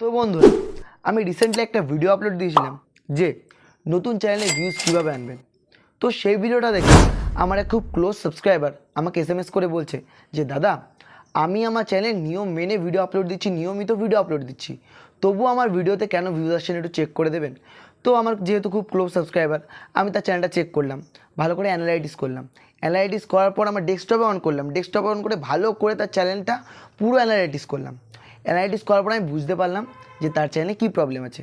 তো বন্ধুরা, আমি রিসেন্টলি একটা ভিডিও আপলোড দিয়েছিলাম যে নতুন চ্যানেলে ভিউজ কীভাবে আনবেন। তো সেই ভিডিওটা দেখে আমার এক খুব ক্লোজ সাবস্ক্রাইবার আমাকে এস করে বলছে যে, দাদা, আমি আমার চ্যানেলে নিয়ম মেনে ভিডিও আপলোড দিচ্ছি, নিয়মিত ভিডিও আপলোড দিচ্ছি। তবু আমার ভিডিওতে কেন ভিউজ আসছেন একটু চেক করে দেবেন? তো আমার যেহেতু খুব ক্লোজ সাবস্ক্রাইবার আমি তার চ্যানেলটা চেক করলাম, ভালো করে অ্যানালাইটিস করলাম। অ্যানালাইটিস করার পর আমার ডেস্কটপে অন করলাম। ডেস্কটপে অন করে ভালো করে তার চ্যানেলটা পুরো অ্যানালাইটিস করলাম। অ্যানালাইটিস করার পর আমি বুঝতে পারলাম যে তার চ্যানেলে কী প্রবলেম আছে।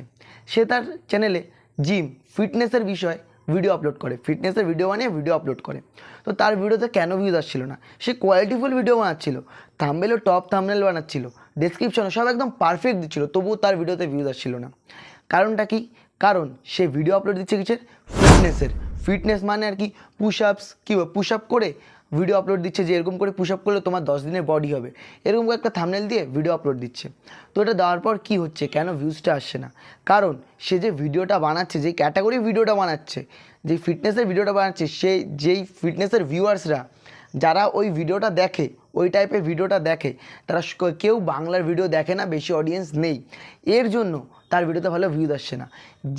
সে তার চ্যানেলে জিম ফিটনেসের বিষয়ে ভিডিও আপলোড করে। ফিটনেসের ভিডিও বানিয়ে ভিডিও আপলোড করে। তো তার ভিডিওতে কেন ভিউজ আসছিল না? সে কোয়ালিটিফুল ভিডিও বানাচ্ছিল। থাম্বেলও টপ থাম্বেল বানাচ্ছিল। ডেসক্রিপশনও সব একদম পারফেক্ট দিচ্ছিল, তবুও তার ভিডিওতে ভিউজ আসছিল না। কারণটা কি? কারণ সে ভিডিও আপলোড দিচ্ছে কিসের? ফিটনেসের ফিটনেস মানে আর কি? পুশ আপস কী? পুশ আপ করে ভিডিও আপলোড দিচ্ছে যে এরকম করে পুশ আপ করলে তোমার দশ দিনের বডি হবে। এরকম একটা থামনেল দিয়ে ভিডিও আপলোড দিচ্ছে। তো এটা দেওয়ার পর কী হচ্ছে? কেন ভিউজটা আসছে না? কারণ সে যে ভিডিওটা বানাচ্ছে, যে ক্যাটাগরি ভিডিওটা বানাচ্ছে, যে ফিটনেসের ভিডিওটা বানাচ্ছে সেই যেই ফিটনেসের ভিউয়ার্সরা যারা ওই ভিডিওটা দেখে, ওই টাইপের ভিডিওটা দেখে, তারা কেউ বাংলার ভিডিও দেখে না, বেশি অডিয়েন্স নেই। এর জন্য তার ভিডিওতে ভালো ভিউজ আসছে না।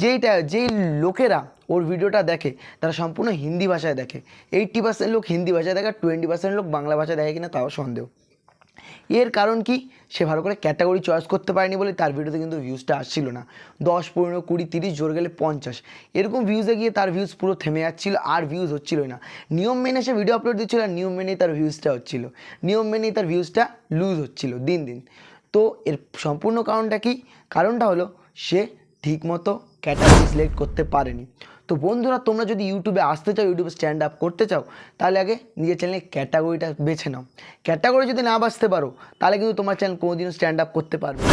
যেইটা, যেই লোকেরা ওর ভিডিওটা দেখে, তারা সম্পূর্ণ হিন্দি ভাষায় দেখে। এইট্টি পার্সেন্ট লোক হিন্দি ভাষায় দেখে, আর টোয়েন্টি পার্সেন্ট লোক বাংলা ভাষায় দেখে কিনা তাও সন্দেহ। এর কারণ কি? সে ভালো করে ক্যাটাগরি চয়েস করতে পারেনি বলে তার ভিডিওতে কিন্তু ভিউজটা আসছিল না। দশ, পনেরো, কুড়ি, তিরিশ, জোর গেলে পঞ্চাশ। এরকম ভিউজে গিয়ে তার ভিউজ পুরো থেমে যাচ্ছিল, আর ভিউজ হচ্ছিলই না। নিয়ম মেনে সে ভিডিও আপলোড দিচ্ছিল, আর নিয়ম মেনেই তার ভিউজটা হচ্ছিল। নিয়ম মেনেই তার ভিউজটা লুজ হচ্ছিল দিন দিন। তো এর সম্পূর্ণ কারণটা কি? কারণটা হলো সে ঠিকমতো ক্যাটাগরি সিলেক্ট করতে পারেনি তো বন্ধুরা, তোমরা যদি ইউটিউবে আসতে চাও, ইউটিউবে স্ট্যান্ড আপ করতে চাও, তাহলে আগে নিজের চ্যানেলে ক্যাটাগরিটা বেছে নাও ক্যাটাগরি যদি না বাঁচতে পারো, তাহলে কিন্তু তোমার চ্যানেল কোনোদিনও স্ট্যান্ড আপ করতে পারবে।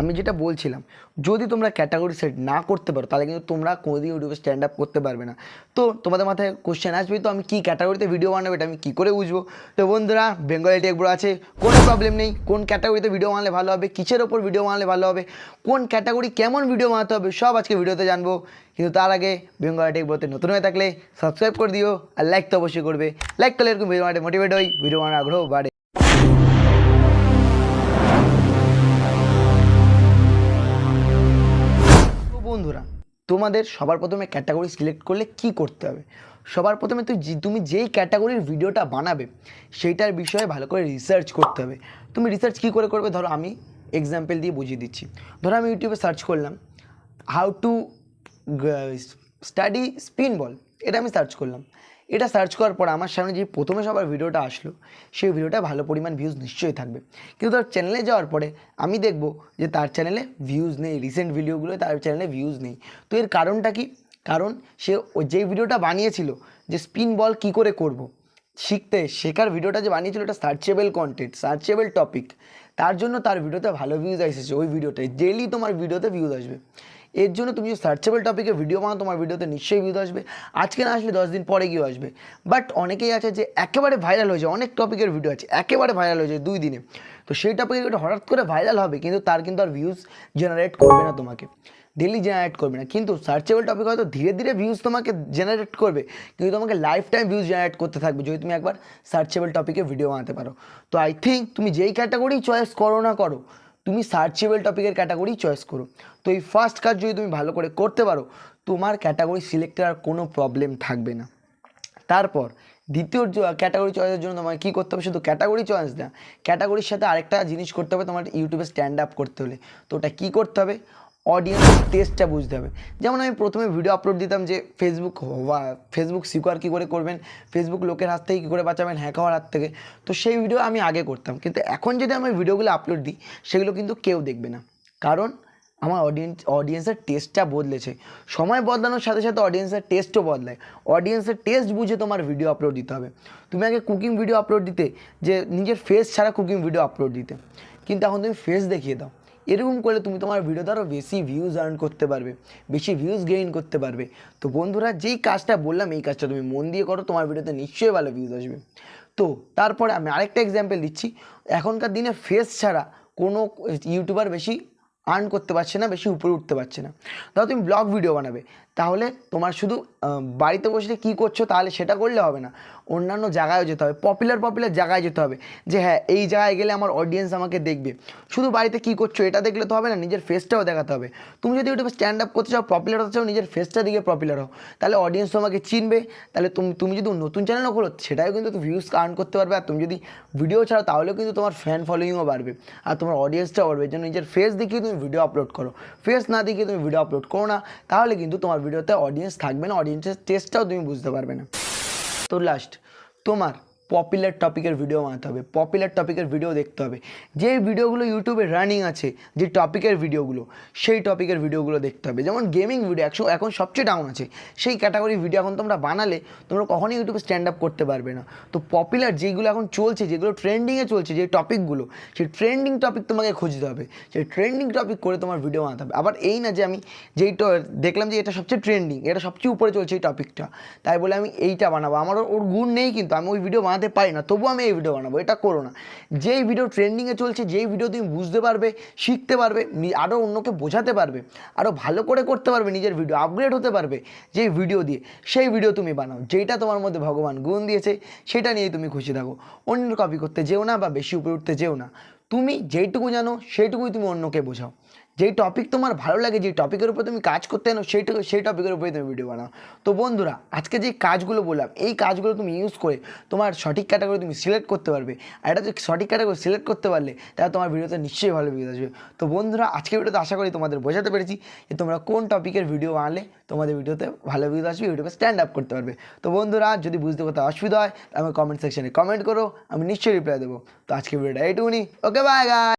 আমি যেটা বলছিলাম, যদি তোমরা ক্যাটাগরি সেট না করতে পারো, তাহলে কিন্তু তোমরা কোনোদিন ইউটিউবে স্ট্যান্ড আপ করতে পারবে না। তো তোমাদের মাথায় কোশ্চেন আসবে, তো আমি কী ক্যাটাগরিতে ভিডিও বানাবো, এটা আমি কী করে বুঝব? তো বন্ধুরা বেঙ্গলি টেক ব্রো আছে, কোনো প্রবলেম নেই, কোন ক্যাটাগরিতে ভিডিও বানালে ভালো হবে, কিসের ওপর ভিডিও বানালে ভালো হবে, কোন ক্যাটাগরি কেমন ভিডিও বানাতে হবে, সব আজকে ভিডিওতে জানব। কিন্তু তার আগে বেঙ্গলি টেক ব্রোতে নতুন হয়ে থাকলে সাবস্ক্রাইব করে দিও, আর লাইক তো অবশ্যই করবে। লাইক করলে এরকম ভিডিও বানাতে মোটিভেট হই ভিডিও বানানোর আগ্রহ বাড়ে। বন্ধুরা, তোমাদের সবার প্রথমে ক্যাটাগরি সিলেক্ট করলে কি করতে হবে? সবার প্রথমে তুই তুমি যেই ক্যাটাগরির ভিডিওটা বানাবে, সেইটার বিষয়ে ভালো করে রিসার্চ করতে হবে। তুমি রিসার্চ কী করে করবে? ধরো আমি এক্সাম্পল দিয়ে বুঝিয়ে দিচ্ছি। ধরো আমি ইউটিউবে সার্চ করলাম how to study spin ball এটা আমি সার্চ করলাম। এটা সার্চ করার পর আমার সামনে যে প্রথমে সবার ভিডিওটা আসলো, সেই ভিডিওটা ভালো পরিমাণ ভিউজ নিশ্চয়ই থাকবে। কিন্তু তার চ্যানেলে যাওয়ার পরে আমি দেখব যে তার চ্যানেলে ভিউজ নেই রিসেন্ট ভিডিওগুলো তার চ্যানেলে ভিউজ নেই। তো এর কারণটা কি? কারণ সে যেই ভিডিওটা বানিয়েছিল, যে স্পিন বল কি করে করব। শিখতে, শেখার ভিডিওটা যে বানিয়েছিল এটা সার্চেবল কন্টেন্ট সার্চেবল টপিক তার জন্য তার ভিডিওতে ভালো ভিউজ এসেছে ওই ভিডিওটায় ডেলি তোমার ভিডিওতে ভিউজ আসবে। এর জন্য তুমি যদি সার্চেবল টপিকে ভিডিও বানাও, তোমার ভিডিওতে নিশ্চয়ই ভিউজ আসবে। আজকে না আসলে দশ দিন পরে গিয়েও আসবে। বাট অনেকেই আছে যে একেবারে ভাইরাল হয়ে যায়, অনেক টপিকের ভিডিও আছে, একেবারে ভাইরাল হয়ে যায় দুই দিনে। তো সেই ভিডিও হঠাৎ করে ভাইরাল হবে, কিন্তু তার কিন্তু আর ভিউজ জেনারেট করবে না তোমাকে। ডেলি জেনারেট করবে না। কিন্তু সার্চেবল টপিক হয়তো ধীরে ধীরে ভিউজ তোমাকে জেনারেট করবে, কিন্তু তোমাকে লাইফ টাইম ভিউজ জেনারেট করতে থাকবে যদি তুমি একবার সার্চেবল টপিকে ভিডিও বানাতে পারো। তো আই থিঙ্ক তুমি যেই ক্যাটাগরি চয়েস করো না করো তুমি সার্চেবল টপিকের ক্যাটাগরি চয়েস করো। তো এই ফার্স্ট কাজ যদি তুমি ভালো করে করতে পারো, তোমার ক্যাটাগরি সিলেক্টের আর কোনো প্রবলেম থাকবে না। তারপর দ্বিতীয় ক্যাটাগরি চয়েসের জন্য তোমাকে কী করতে হবে? শুধু ক্যাটাগরি চয়েস না ক্যাটাগরির সাথে আরেকটা জিনিস করতে হবে তোমার ইউটিউবে স্ট্যান্ড আপ করতে হলে। তো ওটা কী করতে হবে? অডিয়েন্সের টেস্টটা বুঝতে হবে। যেমন আমি প্রথমে ভিডিও আপলোড দিতাম যে ফেসবুক ফেসবুক সিকিউর কী করে করবেন ফেসবুক লোকের হাত থেকে কী করে বাঁচাবেন হ্যাক হওয়ার হাত থেকে। তো সেই ভিডিও আমি আগে করতাম। কিন্তু এখন যদি আমি ভিডিওগুলো আপলোড দিই, সেগুলো কিন্তু কেউ দেখবে না। কারণ আমার অডিয়েন্স অডিয়েন্সের টেস্টটা বদলেছে। সময় বদলানোর সাথে সাথে অডিয়েন্সের টেস্টও বদলায়। অডিয়েন্সের টেস্ট বুঝে তোমার ভিডিও আপলোড দিতে হবে। তুমি আগে কুকিং ভিডিও আপলোড দিতে, যে নিজের ফেস ছাড়া কুকিং ভিডিও আপলোড দিতে। কিন্তু এখন তুমি ফেস দেখিয়ে দাও। এরকম করলে তুমি তোমার ভিডিও আরও বেশি ভিউজ আর্ন করতে পারবে, বেশি ভিউজ গেইন করতে পারবে। তো বন্ধুরা, যেই কাজটা বললাম, এই কাজটা তুমি মন দিয়ে করো, তোমার ভিডিওতে নিশ্চয়ই ভালো ভিউজ আসবে। তো তারপরে আমি আরেকটা এক্সাম্পল দিচ্ছি। এখনকার দিনে ফেস ছাড়া কোনো ইউটিউবার বেশি আর্ন করতে পারছে না, বেশি উপরে উঠতে পারছে না। ধরো তুমি ব্লগ ভিডিও বানাবে। তাহলে তোমার শুধু বাড়িতে বসে কী করছ তাহলে সেটা করলে হবে না। অন্যান্য জায়গায়ও যেতে হবে। পপুলার পপুলার জায়গায় যেতে হবে। যে হ্যাঁ এই জায়গায় গেলে আমার অডিয়েন্স আমাকে দেখবে। শুধু বাড়িতে কী করছ এটা দেখলে তো হবে না, নিজের ফেসটাও দেখাতে হবে। তুমি যদি ওটা স্ট্যান্ড আপ করতে চাও পপুলার হতে চাও, নিজের ফেসটা দিকে পপুলার হও। তাহলে অডিয়েন্স তোমাকে চিনবে। তাহলে তুমি তুমি যদি নতুন চ্যানেলও খোলো, সেটাও কিন্তু ভিউজ আর্ন করতে পারবে। আর তুমি যদি ভিডিও ছাড়ো, তাহলেও কিন্তু তোমার ফ্যান ফলোয়িংও বাড়বে। আর তোমার অডিয়েন্সটাও বাড়বে। জন্য নিজের ফেস দেখিয়ে তুমি ভিডিও আপলোড করো। ফেস না দেখিয়ে তুমি ভিডিও আপলোড করো না। তাহলে কিন্তু তোমার ভিডিওতে অডিয়েন্স থাকবে না অডিয়েন্সের টেস্টটাও তুমি বুঝতে পারবে না। তো লাস্ট তোমার পপুলার টপিকের ভিডিও বানাতে হবে পপুলার টপিকের ভিডিও দেখতে হবে। যে ভিডিওগুলো ইউটিউবে রানিং আছে, যে টপিকের ভিডিওগুলো সেই টপিকের ভিডিওগুলো দেখতে হবে। যেমন গেমিং ভিডিও একশো, এখন সবচেয়ে ডাউন আছে। সেই ক্যাটাগরি ভিডিও এখন তোমরা বানালে, তোমরা কখনোই ইউটিউবে স্ট্যান্ড আপ করতে পারবে না। তো পপুলার যেগুলো এখন চলছে, যেগুলো ট্রেন্ডিংয়ে চলছে, যে টপিকগুলো সেই ট্রেন্ডিং টপিক তোমাকে খুঁজতে হবে। সেই ট্রেন্ডিং টপিক করে তোমার ভিডিও বানাতে হবে। আবার এই না যে আমি যেই দেখলাম যে এটা সবচেয়ে ট্রেন্ডিং এটা সবচেয়ে উপরে চলছে এই টপিকটা তাই বলে আমি এইটা বানাবো। আমার ওর- ওর গুণ নেই কিন্তু, আমি ওই ভিডিও বানাতে পারি না, তবুও আমি এই ভিডিও বানাবো, এটা করো না। যেই ভিডিও ট্রেন্ডিংয়ে চলছে, যেই ভিডিও তুমি বুঝতে পারবে, শিখতে পারবে আরও অন্যকে বোঝাতে পারবে আরও ভালো করে করতে পারবে নিজের ভিডিও আপগ্রেড হতে পারবে যেই ভিডিও দিয়ে, সেই ভিডিও তুমি বানাও যেটা তোমার মধ্যে ভগবান গুণ দিয়েছে, সেটা নিয়েই তুমি খুশি থাকো। অন্যের কপি করতে যেও না বা বেশি উপরে উঠতে যেও না। তুমি যেইটুকু জানো, সেইটুকুই তুমি অন্যকে বোঝাও। যেই টপিক তোমার ভালো লাগে, যেই টপিকের উপর তুমি কাজ করতে জানো সেইটুকু সেই টপিকের উপরে তুমি ভিডিও বানাও। তো বন্ধুরা, আজকে যে কাজগুলো বললাম, এই কাজগুলো তুমি ইউজ করে তোমার সঠিক ক্যাটাগরি তুমি সিলেক্ট করতে পারবে। আর এটা যদি সঠিক ক্যাটাগরি সিলেক্ট করতে পারলে, তাহলে তোমার ভিডিওতে নিশ্চয়ই ভালো ভিডিও আসবে। তো বন্ধুরা, আজকের ভিডিওতে আশা করি তোমাদের বোঝাতে পেরেছি যে তোমরা কোন টপিকের ভিডিও বানালে তোমাদের ভিডিওতে ভালো ভিউজ আসবে ইউটিউবে স্ট্যান্ড আপ করতে পারবে। তো বন্ধুরা, যদি বুঝতে কোথাও অসুবিধা হয়, তাহলে কমেন্ট সেকশনে কমেন্ট করো, আমি নিশ্চয়ই রিপ্লাই দেবো। তো আজকে ভিডিওটা এইটুকুনি। ওকে বাই গাই